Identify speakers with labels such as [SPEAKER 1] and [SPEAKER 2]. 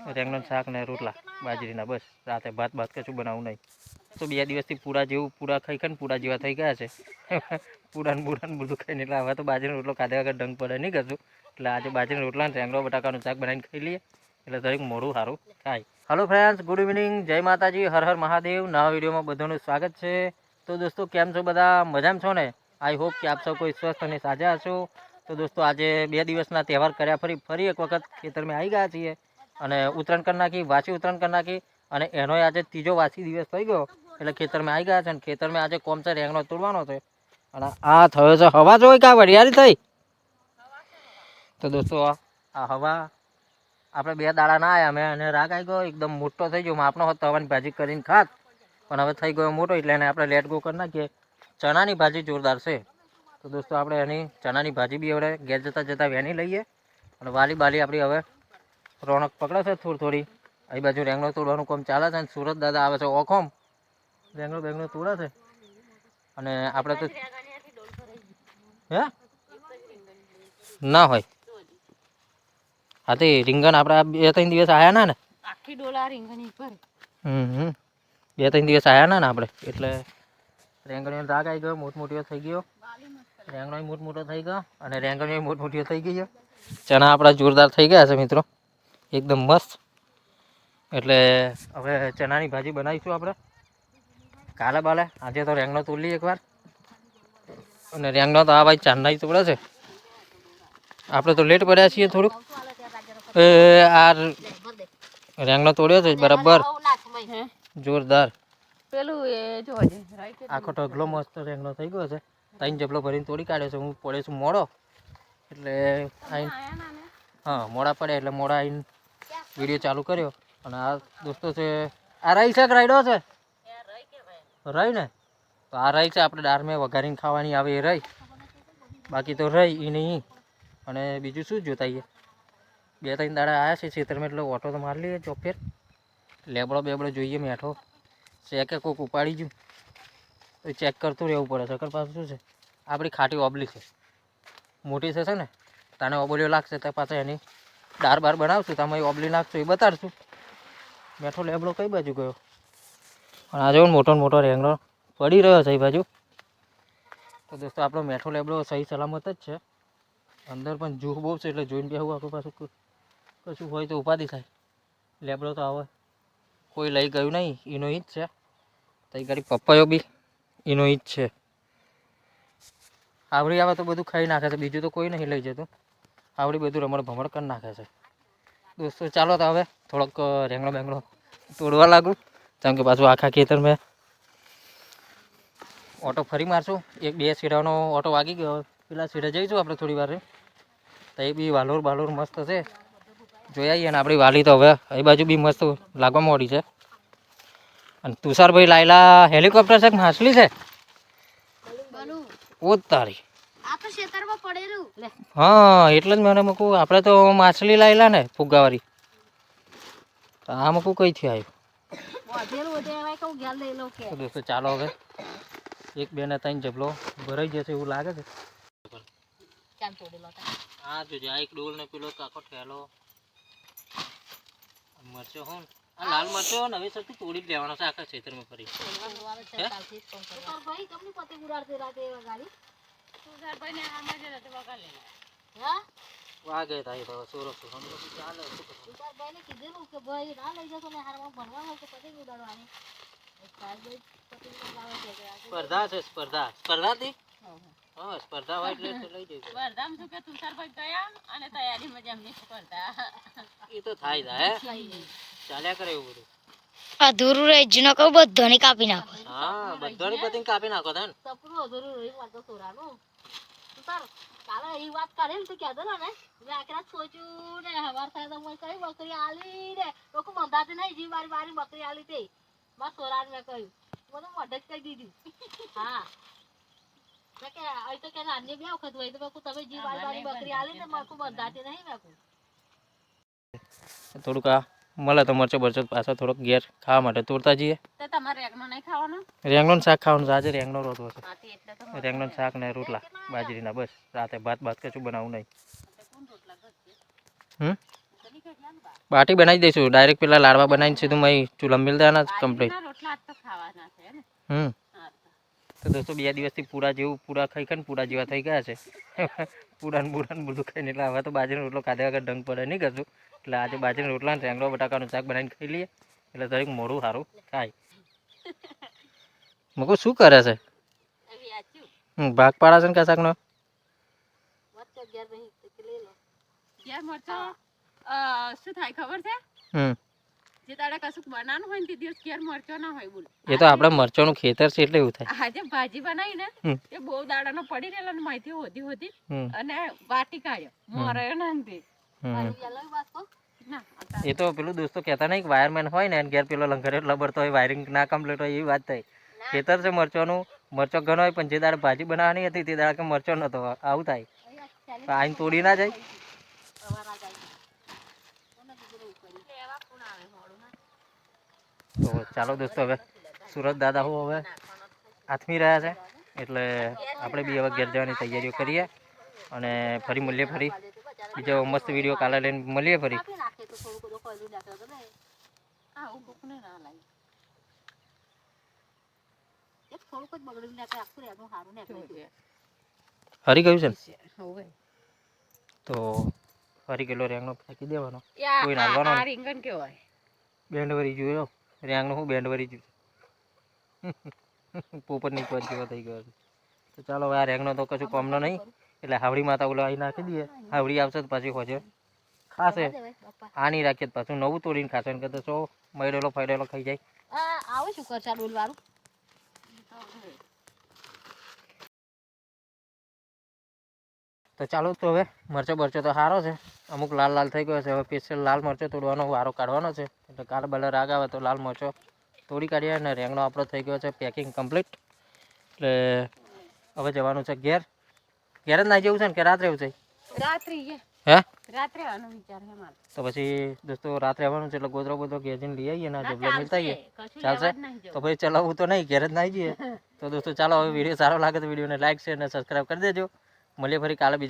[SPEAKER 1] રેંગણ શાક ને રોટલા, બાજરીના, બસ. રાતે ભાત ભાત કશું બનાવવું નહીં. તો બે દિવસથી પૂરા જેવું, પૂરા ખાઈ ખાઈને પૂરા જેવા થઈ ગયા છે. પૂરાને પૂરાને બધું ખાઈને એટલે હવે તો બાજરીનો રોટલો ખાધે વગર ડંગ પડે નહીં કશું. એટલે આજે બાજરીનો રોટલા ને રેંગણો બટાકાનું શાક બનાવીને ખાઈ લઈએ. એટલે દરેક મોડું સારું થાય. હલો ફ્રેન્ડ્સ ગુડ ઇવનિંગ જય માતાજી. હર હર મહાદેવ. નવા વિડીયોમાં બધાનું સ્વાગત છે. તો દોસ્તો, કેમ છો બધા? મજામાં છો ને? આઈ હોપ કે આપ સૌ કોઈ સ્વસ્થ અને સાજા હશો. તો દોસ્તો, આજે બે દિવસના તહેવાર કર્યા ફરી ફરી એક વખત ખેતરમાં આવી ગયા છીએ અને ઉત્તરાયણ કરી નાખી, વાસી ઉત્તરાયણ કરી નાખી અને એનો આજે ત્રીજો વાસી દિવસ થઈ ગયો એટલે ખેતરમાં આવી ગયા છે અને ખેતરમાં આજે કોમ છે, રેંગણો તોડવાનો છે. અને આ થયો છે હવા જોઈ કા વરિયાળી થઈ? તો દોસ્તો, આ હવા આપણે બે દાડા ના આવ્યા મેં અને રાગ આવી ગયો, એકદમ મોટો થઈ ગયો. માપનો હોત હવાની ભાજી કરીને ખાત, પણ હવે થઈ ગયો મોટો એટલે એને આપણે લેટ ગો કરી નાખીએ. ચણાની ભાજી જોરદાર છે. તો દોસ્તો આપણે એની ચણાની ભાજી બી હવે ઘેર જતાં જતાં વેની લઈએ. અને વાલી બાલી આપણી હવે રોનક પકડે છે થોડી થોડી. અહીં બાજુ રેંગણો તોડવાનું કામ ચાલે છે અને સુરત દાદા આવે છે ઓખોમ. રેંગણો બેંગણો તોડે છે. અને આપણે તો હે? ના હોય. હા તે રીંગણ આપણે બે ત્રણ દિવસ આવ્યા ના ને?
[SPEAKER 2] આખી ડોલા રીંગણ પર
[SPEAKER 1] હમ હમ. બે ત્રણ દિવસ આવ્યા ના ને આપણે? એટલે રેંગણીનો રાગ આવી ગયો મોટમોટીઓ થઈ ગયો. રેંગણો મોટ મોટો થઈ ગયો અને રેંગણીઓ મોટમોટીઓ થઈ ગઈ છે. ચણા આપણા જોરદાર થઈ ગયા છે મિત્રો. એકદમ મસ્ત. એટલે હવે ચણાની ભાજી બનાવીશું આપણે. કાલે બાલે. આજે તો રેંગણો તોડી લઈએ એકવાર. અને રેંગણો તો આ ભાઈ ચાંદના તોડે છે. આપણે તો લેટ પડ્યા છીએ થોડુંક. એ આ રેંગણો તોડ્યો છે બરાબર. જોરદાર.
[SPEAKER 2] પેલું એ રાઈટ
[SPEAKER 1] આખો ઢગલો મસ્ત રેંગનો થઈ ગયો છે. ત્રણ જબલો ભરીને તોડી કાઢ્યો છે. હું પડે છું મોડો. એટલે આઈ હા, મોડા પડે એટલે મોડા આવીને વીડિયો ચાલુ કર્યો. અને આ દોસ્તો છે, આ રાઈ છે રાઈડો છે? રહી ને? તો આ રાઈ છે આપણે દાળમાં વઘારીને ખાવાની આવે એ રહી બાકી તો રહી એ નહીં. અને બીજું શું જોતાઈએ બે ત્રણ દાડા આવ્યા છે ખેતરમાં, એટલે ઓટો તો મારી લઈએ ચોફેર લેબડો બેબડો જોઈએ મેઠો છે કે કોઈક ઉપાડી ગયું. તો ચેક કરતું રહેવું પડે. સકર પાસે શું છે? આપણી ખાટી ઓબલી છે. મોટી થશે ને? તને ઓબલીઓ લાગશે તો પાછા એની દાર બાર બનાવશું. તમે ઓબલી નાખશું, એ બતાડશું. બેઠો લેબડો કઈ બાજુ ગયો? પણ આ જો ને મોટો મોટો રેંગડો પડી રહ્યો છે એ બાજુ. તો દોસ્તો, આપણો મેઠો લેબડો સહી સલામત જ છે. અંદર પણ જૂહ બહુ છે એટલે જોઈને બેહવું આપણું પાછું કશું હોય તો ઉપાધિ થાય. લેબડો તો આવે. કોઈ લઈ ગયું નહીં, એનો ઈ જ છે. તઈ ઘડી પપ્પાયો બી, એનો ઈ જ છે. આવડી આવે તો બધું ખાઈ નાખે છે, બીજું તો કોઈ નહીં લઈ જતું. આવડી બધું રમણ ભમણ કરી નાખે છે. દોસ્તો, ચાલો તો હવે થોડોક રેંગણો બેંગણો તોડવા લાગુ. કારણ કે પાછું આખા ખેતર મેં ઓટો ફરી મારશું. એક બે સીડાનો ઓટો વાગી ગયો. પેલા સીડા જઈશું આપણે થોડી વાર. તો એ બી વાલોર બાલોર મસ્ત છે. જોઈ આવીએ ને આપણી વાલી તો હવે એ બાજુ બી મસ્ત લાગવા મોડી છે. અને તુષારભાઈ લાયલા હેલિકોપ્ટર છે કે માછલી છે? ઓ તારી.
[SPEAKER 2] આ તો ખેતરમાં પડેલું. લે.
[SPEAKER 1] હા એટલે જ મને મૂકું. આપણે તો માછલી લાયેલા ને ફુગ્ગાવાળી. આ મૂકું કઈ થયું આવ્યું? દોસ્તો ચાલો હવે. એક બે ને ત્રણ જબલો ભરાઈ જશે એવું લાગે છે.
[SPEAKER 2] કેમ તોડેલો હતા
[SPEAKER 1] આ જોજે આ એક ડોલ ને પેલો કાકો ઠેલો. મરચો હો આ લાલ મરચો હવે સૌથી તોડી લેવાનો છે આખા ખેતરમાં ફરી?
[SPEAKER 2] ભાઈ તમને પતે ઉડાડશે રાતે વગાડી. ભાઈ ને આમાં જ રાતે વગાડી લે. હા?
[SPEAKER 1] વાગે થાય તો સોરો સોરો. ને પછી ચાલે સુધાર
[SPEAKER 2] ભાઈ ને કીધેલું કે ભાઈ ના લઈ જશો ને હારમાં ભણવા હોય તો પતે ઉડાડવાની.
[SPEAKER 1] સ્પર્ધા છે સ્પર્ધા સ્પર્ધા. હતી હા સ્પર્ધા હોય એટલે તો લઈ જઈશું
[SPEAKER 2] સ્પર્ધામાં શું કે તુષારભાઈ ગયા અને તૈયારીમાં જ સ્પર્ધા.
[SPEAKER 1] એ તો થાય થાય ચાલ્યા કરે એવું બધું.
[SPEAKER 3] અધૂરું રહી જ કહું બધાને કાપી નાખો.
[SPEAKER 1] હા બધાની પતિંગ કાપી નાખો થાય ને
[SPEAKER 2] સપનું અધૂરું રહ્યું મારે સોરાનું. તુષાર કાલે એ વાત કરેલ તું કહેતો ને? મેં આખી રાત સોચ્યું ને હવાર થાય તો મને કઈ બકરી આલી ને. લોકો મંદાતી નહીં જી મારી મારી બકરી આલી તે. મારા સોરાને મેં કહ્યું. મને મોઢે જ કહી દીધું. હા. અહીં તો કે નાની બે વખત હોય તો મેં તમે જી મારી મારી બકરી આલી ને મારે બંધાતી નહીં મેં
[SPEAKER 1] થોડુંક આ મળે તો મરચો બરચો પાછો થોડોક ઘેર ખાવા માટે. તોડતા જઈએ.
[SPEAKER 2] રેંગણો તમારે એકનો નહીં ખાવાનો?
[SPEAKER 1] રેંગણોનું શાક ખાવાનું. આજે રેંગણો રોતો છે. રેંગણોનું શાક ને રોટલા બાજરીના બસ. રાતે ભાત ભાત કશું બનાવું નહીં.
[SPEAKER 2] કોણ રોટલા ઘરથી
[SPEAKER 1] હમ? બાટી બનાવી દઈશું. ડાયરેક્ટ પેલા લાડવા બનાવીને સીધું મય ચૂલા મિલ દેવાના કમ્પ્લીટ
[SPEAKER 2] બાજરીના રોટલા આજ તો ખાવાના છે ને?
[SPEAKER 1] હમ. તો દોસ્તો બે દિવસથી પૂરા જેવું પૂરા ખાઈ ખાઈને પૂરા જેવા થઈ ગયા છે. પૂરાન બુરાન બધું ખાઈને એટલે હવે તો બાજરીનો રોટલો ખાધા વગર ડંગ પડે નહીં કરશું એટલે આજે બાજરીનો રોટલા ને ટેંગડો બટાકાનું શાક બનાવીને ખાઈ લઈએ. એટલે દરેક મોડું સારું થાય. મગો શું કરે છે? હમ, ભાગ પાડા છે ને
[SPEAKER 4] કશાક અ, શું થાય ખબર છે?
[SPEAKER 1] હમ.
[SPEAKER 4] જે તારે કશુંક બનાવવાનું હોય ને તે દિવસ ઘેર મરચો ના હોય બોલ.
[SPEAKER 1] એ તો આપણે મરચાંનું ખેતર છે એટલે એવું થાય.
[SPEAKER 4] આજે ભાજી બનાવી ને
[SPEAKER 1] એ
[SPEAKER 4] બહુ બહુ દાડાનો પડી રહેલો ને માહિતી હોતી હોતી. અને વાટી કાઢ્યો. મરાયો ને અંતે ના
[SPEAKER 1] એ તો પેલું દોસ્તો કહેતા નહીં વાયરમેન હોય ને એને ઘેર પેલો લંગરે લબડતો હોય વાયરિંગ ના કમ્પ્લીટ હોય એવી વાત થઈ ખેતર છે મરચોનું મરચો ઘણો હોય પણ જે દાડે ભાજી બનાવવાની હતી તે દાડે કે મરચો નતો આવું થાય. આઈને તોડી ના જાય
[SPEAKER 2] અવારા જાય કોને કીધું એવું કર્યું
[SPEAKER 4] લેવા કોણ આવે મોડું ના
[SPEAKER 1] તો ચાલો દોસ્તો હવે સુરત દાદા હું હવે આથમી રહ્યા છે. એટલે આપણે બી હવે ઘેર જવાની તૈયારીઓ કરીએ અને ફરી મળીએ ફરી. બીજો મસ્ત વીડિયો કાલે લઈને મળીએ ફરી. હરી ગયું છે ને? તો હરી ગયેલો રેંગનો ફેંકી દેવાનો. કોઈ નાખવાનો
[SPEAKER 4] રીંગણ કેવાય.
[SPEAKER 1] બેન્ડ વરી જોયો. રેંગનો હું બેન્ડ વરી ગયું પોપટની પર જેવા થઈ ગયો તો ચાલો હવે આ રેંગનો તો કશું કોમનો નહીં. એટલે હાવડી માતા ઓલો આવી નાખી દઈએ. હાવડી આવશે તો પાછી હોજે. ખાશે. આ નહીં રાખીએ પાછું નવું તોડીને ખાશે. ને કે તો મયડેલો ફાયડેલો ખાઈ જાય.
[SPEAKER 2] આવું શું કરશે આ
[SPEAKER 1] તો ચાલો તો હવે મરચો બરચો તો સારો છે. અમુક લાલ લાલ થઈ ગયો છે. હવે સ્પેશિયલ લાલ મરચો તોડવાનો વારો કાઢવાનો છે. એટલે કાલ બલર રાગ આવે તો લાલ મરચો તોડી કાઢીએ અને રેંગણો આપણો થઈ ગયો છે પેકિંગ કમ્પ્લીટ એટલે હવે જવાનું છે ઘેર. ઘેર જ ના જેવું છે ને કે રાત્રે એવું છે?
[SPEAKER 4] રાત્રે
[SPEAKER 1] હે?
[SPEAKER 4] રાત્રે આનો વિચાર હે મારો.
[SPEAKER 1] તો પછી દોસ્તો રાત્રે આવવાનું છે એટલે ગોદરો ગોદરો ઘેર જઈને લઈ આવીએ ને જબલો મિલતા આવીએ. ચાલશે? તો પછી ચલાવવું તો નહીં ઘેર જ ના જઈએ. તો દોસ્તો ચાલો હવે વીડિયો સારો લાગે તો વિડીયોને લાઈક છે અને સબસ્ક્રાઈબ કરી દેજો. મળીએ ફરી કાલે બીજા